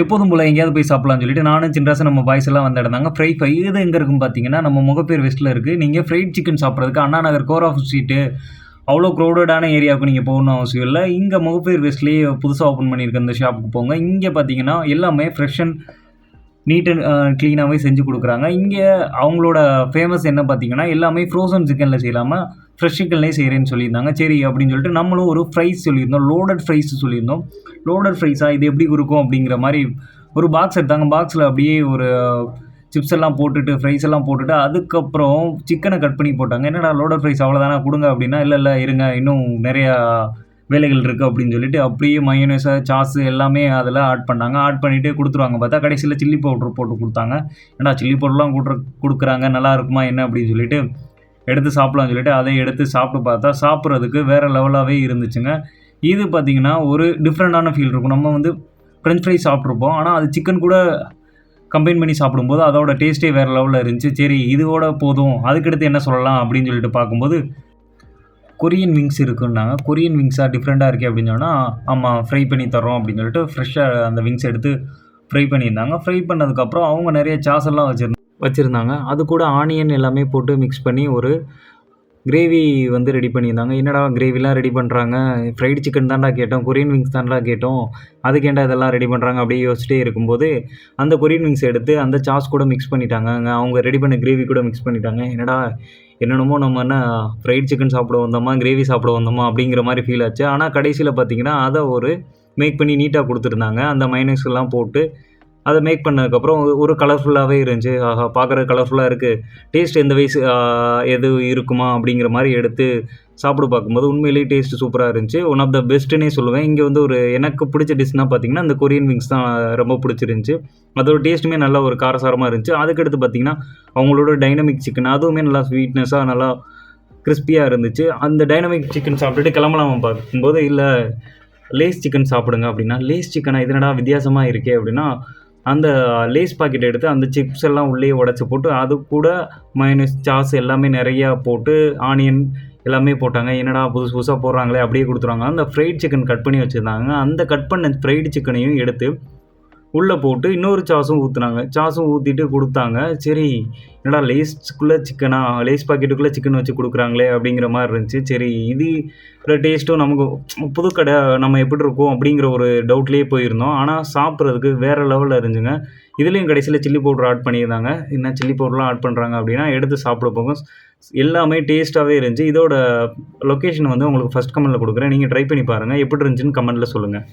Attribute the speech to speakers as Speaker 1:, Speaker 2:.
Speaker 1: எப்போதும் போல் எங்கேயாவது போய் சாப்பிட்லாம்னு சொல்லிட்டு நானும் சின்ராசன் நம்ம பாய்ஸ் எல்லாம் வந்து இடந்தாங்க ஃப்ரை ஃபை இது எங்கே இருக்குன்னு பார்த்தீங்கன்னா நம்ம முகப்பேர் வெஸ்ட்டில் இருக்குது நீங்கள் ஃப்ரைட் சிக்கன் சாப்பிட்றதுக்கு Anna Nagar core of street அவ்வளோ க்ரௌடடான ஏரியாவுக்கு நீங்கள் போகணும் அவசியம் இல்லை. இங்கே முகப்பேர் வெஸ்ட்லேயே புதுசாக ஓப்பன் பண்ணியிருக்க இந்த ஷாப்புக்கு போங்க. இங்கே பார்த்தீங்கன்னா எல்லாமே ஃப்ரெஷ் அண்ட் நீட் அண்ட் க்ளீனாகவே செஞ்சு கொடுக்குறாங்க. இங்கே அவங்களோட ஃபேமஸ் என்ன பார்த்தீங்கன்னா எல்லாமே ஃப்ரோசன் சிக்கனில் செய்யலாமல் ஃப்ரெஷ் செய்கிறேன்னு சொல்லியிருந்தாங்க. சரி அப்படின்னு சொல்லிட்டு நம்மளும் ஒரு ஃப்ரைஸ் சொல்லியிருந்தோம். லோடட் ஃப்ரைஸ் சொல்லியிருந்தோம். லோடட் ஃப்ரைஸாக இது எப்படி இருக்கும் அப்படிங்கிற மாதிரி ஒரு பாக்ஸ் எடுத்தாங்க. பாக்ஸில் அப்படியே ஒரு சிப்ஸ் எல்லாம் போட்டுட்டு ஃப்ரைஸ் எல்லாம் போட்டுட்டு அதுக்கப்புறம் சிக்கனை கட் பண்ணி போட்டாங்க. என்னடா லோடட் ஃப்ரைஸ் அவ்வளோதானா கொடுங்க அப்படின்னா இல்லை இல்லை இருங்க. இன்னும் நிறையா வேலைகள் இருக்குது அப்படின்னு சொல்லிட்டு அப்படியே மயோனஸை சாஸு எல்லாமே அதில் ஆட் பண்ணாங்க. ஆட் பண்ணிவிட்டு கொடுத்துருவாங்க. பார்த்தா கடைசியில் சில்லி பவுட்ரு போட்டு கொடுத்தாங்க. ஏன்னா சில்லி பவுடர்லாம் கொடுக்குற கொடுக்குறாங்க? நல்லா இருக்குமா? என்ன? அப்படின்னு சொல்லிட்டு எடுத்து சாப்பிடலாம்னு சொல்லிட்டு அதை எடுத்து சாப்பிட்டு பார்த்தா சாப்பிட்றதுக்கு வேறு லெவலாகவே இருந்துச்சுங்க. இது பார்த்திங்கன்னா ஒரு டிஃப்ரெண்ட்டான ஃபீல் இருக்கும். நம்ம வந்து ஃப்ரெஞ்ச் ஃப்ரை சாப்பிட்ருப்போம் ஆனால் அது சிக்கன் கூட கம்பைன் பண்ணி சாப்பிடும்போது அதோட டேஸ்ட்டே வேறு லெவலில் இருந்துச்சு. சரி இதோட போதும். அதுக்கடுத்து என்ன சொல்லலாம் அப்படின்னு சொல்லிட்டு பார்க்கும்போது கொரியன் விங்ஸ் இருக்குன்னாங்க. கொரியன் விங்ஸாக டிஃப்ரெண்ட்டாக இருக்கே அப்படின்னு சொன்னால் ஆமாம் ஃப்ரை பண்ணி தரோம் அப்படின்னு சொல்லிட்டு ஃப்ரெஷ்ஷாக அந்த விங்ஸ் எடுத்து ஃப்ரை பண்ணியிருந்தாங்க. ஃப்ரை பண்ணதுக்கப்புறம் அவங்க நிறைய சாஸ் எல்லாம் வச்சுருந்தாங்க. வச்சுருந்தாங்க. அது கூட ஆனியன் எல்லாமே போட்டு மிக்ஸ் பண்ணி ஒரு கிரேவி வந்து ரெடி பண்ணியிருந்தாங்க. என்னடா கிரேவிலாம் ரெடி பண்ணுறாங்க ஃப்ரைடு சிக்கன் தான்டா கேட்டோம். கொரியன் விங்ஸ் தான்டா கேட்டோம். அதுக்கேண்டா இதெல்லாம் ரெடி பண்ணுறாங்க அப்படியே யோசிச்சிட்டே இருக்கும்போது அந்த கொரியன் விங்ஸ் எடுத்து அந்த சாஸ் கூட மிக்ஸ் பண்ணிட்டாங்க. அவங்க ரெடி பண்ண கிரேவி கூட மிக்ஸ் பண்ணிட்டாங்க. என்னடா என்னென்னமோ நம்ம என்ன ஃப்ரைட் சிக்கன் சாப்பிட வந்தோமா? கிரேவி சாப்பிட வந்தோமா? அப்படிங்கிற மாதிரி ஃபீல் ஆச்சு. ஆனால் கடைசியில் பார்த்தீங்கன்னா அதை ஒரு மேக் பண்ணி நீட்டாக கொடுத்துருந்தாங்க. அந்த மைனஸ் எல்லாம் போட்டு அதை மேக் பண்ணதுக்கப்புறம் ஒரு கலர்ஃபுல்லாகவே இருந்துச்சு. ஆஹா பார்க்குற கலர்ஃபுல்லாக இருக்குது டேஸ்ட் எந்த வயசு எது இருக்குமா அப்படிங்கிற மாதிரி எடுத்து சாப்பிட பார்க்கும்போது உண்மையிலேயே டேஸ்ட் சூப்பராக இருந்துச்சு. ஒன் ஆஃப் த பெஸ்ட்டுன்னே சொல்லுவேன். இங்கே வந்து ஒரு எனக்கு பிடிச்ச டிஷ்னால் பார்த்தீங்கன்னா அந்த கொரியன் விங்ஸ் தான் ரொம்ப பிடிச்சிருந்துச்சி. அதோட டேஸ்ட்டுமே நல்லா ஒரு காரசாரமாக இருந்துச்சு. அதுக்கடுத்து பார்த்தீங்கன்னா அவங்களோட டைனமிக் சிக்கன் அதுவுமே நல்லா ஸ்வீட்னஸாக நல்லா கிறிஸ்பியாக இருந்துச்சு. அந்த டைனமிக் சிக்கன் சாப்பிட்டுட்டு கிளம்பலாமா பார்க்கும்போது இல்லை லேஸ் சிக்கன் சாப்பிடுங்க அப்படின்னா லேஸ் சிக்கனா இதனடா வித்தியாசமாக இருக்கே அப்படின்னா அந்த லேஸ் பாக்கெட் எடுத்து அந்த சிப்ஸ் எல்லாம் உள்ளே உடச்சி போட்டு அது கூட மைனஸ் சாஸ் எல்லாமே நிறையா போட்டு ஆனியன் எல்லாமே போட்டாங்க. என்னடா புதுசு புதுசாக போடுறாங்களே அப்படியே கொடுத்துருவாங்க. அந்த ஃப்ரைட் சிக்கன் கட் பண்ணி வச்சுருந்தாங்க. அந்த கட் பண்ண ஃப்ரைடு சிக்கனையும் எடுத்து உள்ளே போட்டு இன்னொரு சாஸும் ஊற்றுனாங்க சாஸும் ஊற்றிட்டு கொடுத்தாங்க. சரி என்னடா லேஸ்க்குள்ளே சிக்கனா லேஸ் பாக்கெட்டுக்குள்ளே சிக்கன் வச்சு கொடுக்குறாங்களே அப்படிங்கிற மாதிரி இருந்துச்சு. சரி இது டேஸ்ட்டும் நமக்கு புது கடை நம்ம எப்படி இருக்கோம் அப்படிங்கிற ஒரு டவுட்லேயே போயிருந்தோம். ஆனால் சாப்பிட்றதுக்கு வேறு லெவலில் இருந்துச்சுங்க. இதுலேயும் கடைசியில் சில்லி பவுடர் ஆட் பண்ணியிருந்தாங்க. என்ன சில்லி பவுடர்லாம் ஆட் பண்ணுறாங்க அப்படின்னா எடுத்து சாப்பிட போகும் எல்லாமே டேஸ்ட்டாகவே இருந்துச்சு. இதோட லொக்கேஷன் வந்து உங்களுக்கு ஃபஸ்ட் கமெண்ட்டில் கொடுக்குறேன். நீங்கள் ட்ரை பண்ணி பாருங்கள் எப்படி இருந்துச்சுன்னு கமெண்ட்டில் சொல்லுங்கள்